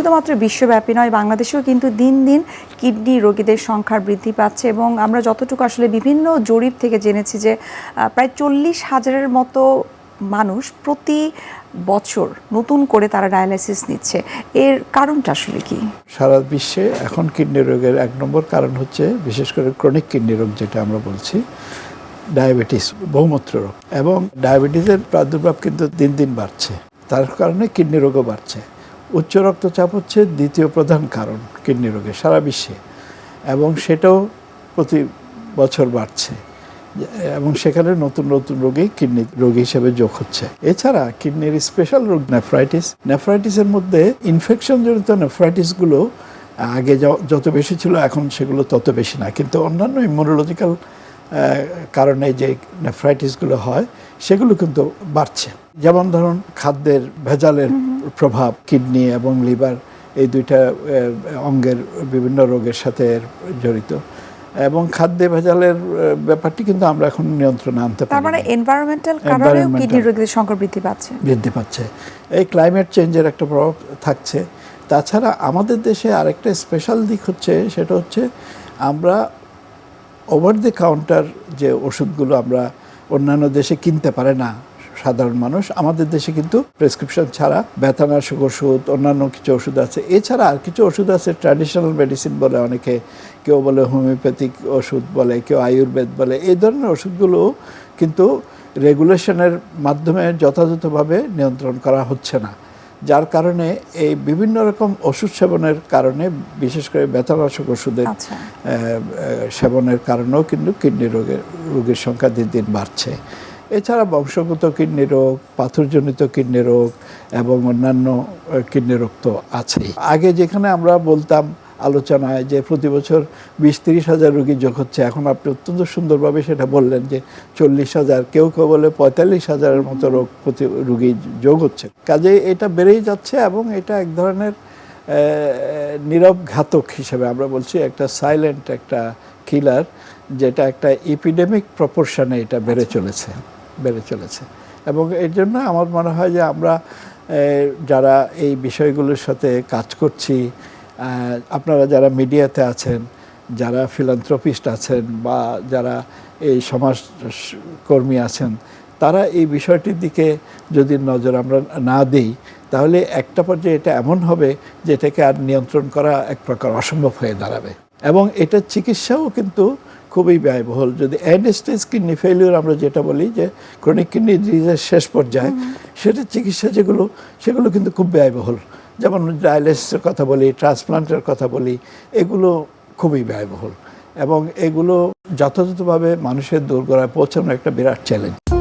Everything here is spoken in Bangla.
শুধুমাত্র বিশ্বব্যাপী নয়, বাংলাদেশেও কিন্তু দিন দিন কিডনি রোগীদের সংখ্যা বৃদ্ধি পাচ্ছে এবং আমরা যতটুকু আসলে বিভিন্ন জরিপ থেকে জেনেছি যে প্রায় চল্লিশ হাজারের মতো মানুষ প্রতি বছর নতুন করে তারা ডায়ালাইসিস নিচ্ছে। এর কারণটা আসলে কি? সারা বিশ্বে এখন কিডনি রোগের এক নম্বর কারণ হচ্ছে, বিশেষ করে ক্রনিক কিডনি রোগ যেটা আমরা বলছি, ডায়াবেটিস, বহুমূত্র রোগ। এবং ডায়াবেটিসের প্রাদুর্ভাব কিন্তু দিন দিন বাড়ছে। তার কারণে কিডনি রোগও বাড়ছে। উচ্চ রক্তচাপ হচ্ছে দ্বিতীয় প্রধান কারণ কিডনি রোগে সারা বিশ্বে। এবং সেটাও প্রতি বছর বাড়ছে। এবং সেখানে নতুন নতুন রোগী কিডনি রোগী হিসেবে যোগ হচ্ছে। এছাড়া কিডনির স্পেশাল রোগ নেফ্রাইটিস নেফ্রাইটিসের মধ্যে ইনফেকশন জনিত নেফ্রাইটিসগুলো আগে যত বেশি ছিল, এখন সেগুলো তত বেশি না। কিন্তু অন্যান্য ইমিউনোলজিক্যাল কারণে যে নেফ্রাইটিসগুলো হয়, সেগুলো কিন্তু বাড়ছে। যেমন ধরুন, খাদ্যের ভেজালের প্রভাব কিডনি এবং লিভার এই দুইটা অঙ্গের বিভিন্ন রোগের সাথে জড়িত। এবং খাদ্যে ভেজালের ব্যাপারটি কিন্তু আমরা এখন নিয়ন্ত্রণে আনতে তার মানে পারি এনভায়রনমেন্টাল কারণেও কিডনি রোগীদের সংখ্যা বৃদ্ধি পাচ্ছে? বৃদ্ধি পাচ্ছে। এই ক্লাইমেট চেঞ্জের একটা প্রভাব থাকছে। তাছাড়া আমাদের দেশে আরেকটা স্পেশাল দিক হচ্ছে সেটা হচ্ছে আমরা ওভার দ্য কাউন্টার যে ওষুধগুলো আমরা অন্যান্য দেশে কিনতে পারে না সাধারণ মানুষ। আমাদের দেশে কিন্তু প্রেসক্রিপশন ছাড়া ব্যথানাশক ওষুধ অন্যান্য কিছু ওষুধ আছে। এছাড়া আর কিছু ওষুধ আছে ট্র্যাডিশনাল মেডিসিন বলে অনেকে কেউ বলে হোমিওপ্যাথিক ওষুধ বলে কেউ আয়ুর্বেদ বলে। এই ধরনের ওষুধগুলো কিন্তু রেগুলেশনের মাধ্যমে যথাযথভাবে নিয়ন্ত্রণ করা হচ্ছে না। যার কারণে এই বিভিন্ন রকম ওষুধ সেবনের কারণে বিশেষ করে ব্যথানাশক ওষুধের আচ্ছা। সেবনের কারণেও কিন্তু কিডনি রোগের রোগীর সংখ্যা দিন দিন বাড়ছে। এছাড়া বংশগত কিডনি রোগ পাথরজনিত কিডনি রোগ এবং অন্যান্য কিডনি রোগ তো আছেই। আগে যেখানে আমরা বলতাম আলোচনায় যে প্রতি বছর বিশ তিরিশ হাজার রুগী যোগ হচ্ছে এখন আপনি অত্যন্ত সুন্দরভাবে সেটা বললেন যে চল্লিশ হাজার কেউ কেউ বলে পঁয়তাল্লিশ হাজারের মতো রোগ প্রতি রুগী যোগ হচ্ছে। কাজে এটা বেড়েই যাচ্ছে এবং এটা এক ধরনের নীরব ঘাতক হিসেবে আমরা বলছি একটা সাইলেন্ট একটা কিলার যেটা একটা এপিডেমিক প্রপোর্শনে এটা বেড়ে চলেছে। বেড়ে চলেছে। এবং এর জন্য আমার মনে হয় যে আমরা যারা এই বিষয়গুলোর সাথে কাজ করছি আপনারা যারা মিডিয়াতে আছেন, যারা ফিলান্থ্রপিস্ট আছেন বা যারা এই সমাজ কর্মী আছেন, তারা এই বিষয়টির দিকে যদি নজর আমরা না দিই, তাহলে একটা পর্যায়ে এটা এমন হবে যে এটাকে আর নিয়ন্ত্রণ করা এক প্রকার অসম্ভব হয়ে দাঁড়াবে। এবং এটার চিকিৎসাও কিন্তু খুবই ব্যয়বহুল। যদি এন্ড স্টেজ কিডনি ফেলিওর আমরা যেটা বলি যে ক্রনিক কিডনি ডিজিজের শেষ পর্যায়ে সেটার চিকিৎসা যেগুলো সেগুলো কিন্তু খুব ব্যয়বহুল। যেমন ডায়ালিসিসের কথা বলি ট্রান্সপ্লান্টের কথা বলি এগুলো খুবই ব্যয়বহুল। এবং এগুলো যথাযথভাবে মানুষের দোরগোড়ায় পৌঁছানো একটা বিরাট চ্যালেঞ্জ